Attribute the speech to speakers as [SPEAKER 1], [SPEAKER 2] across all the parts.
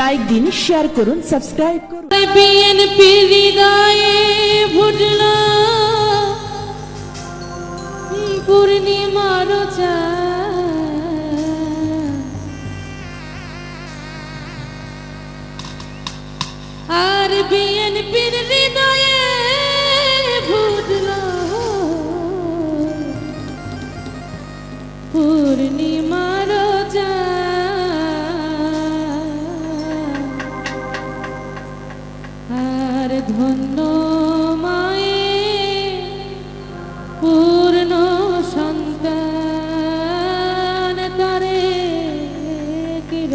[SPEAKER 1] Like দিন share করুন subscribe করুন।
[SPEAKER 2] বিএনপি হৃদয়ে ভুটলা পূর্ণিমার আর বিএনপির হৃদয় আর ধন্য মায়ে পূর্ণ সন্তান তারে কির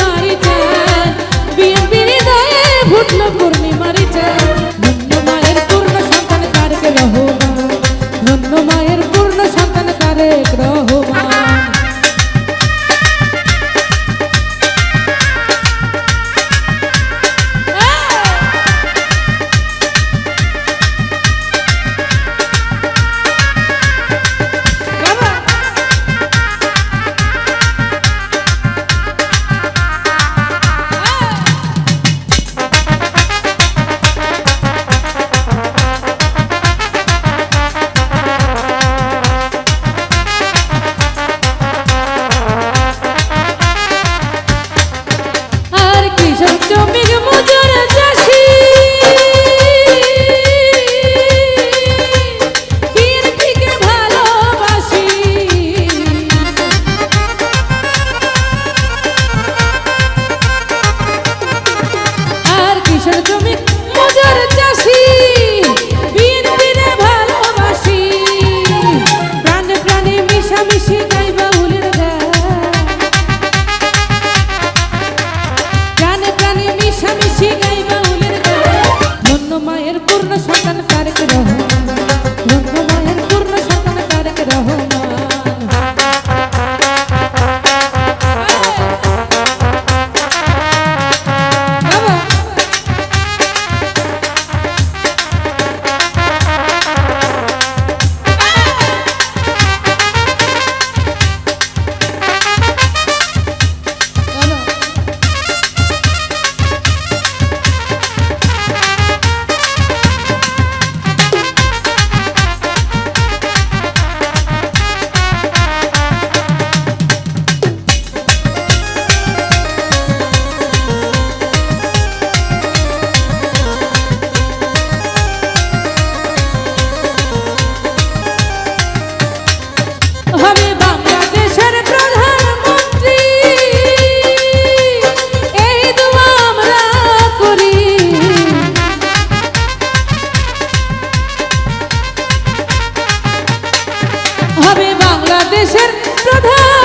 [SPEAKER 2] হবে বাংলাদেশের প্রধান।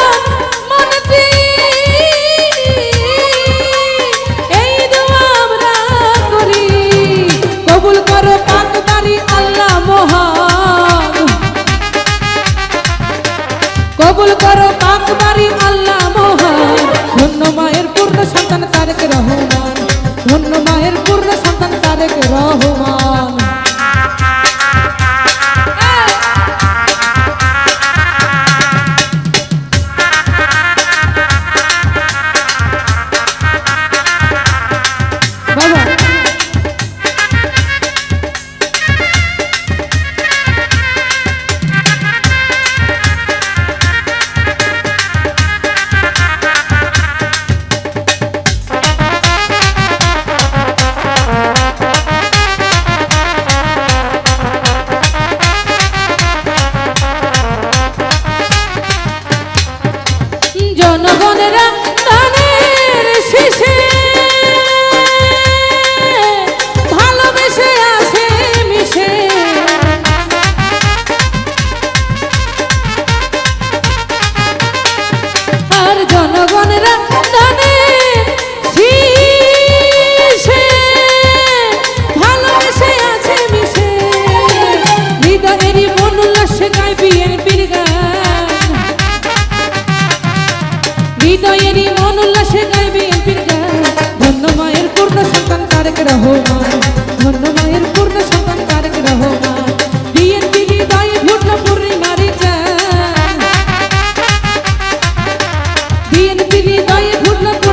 [SPEAKER 2] বিয়ে হৃদয়ে ঘুরল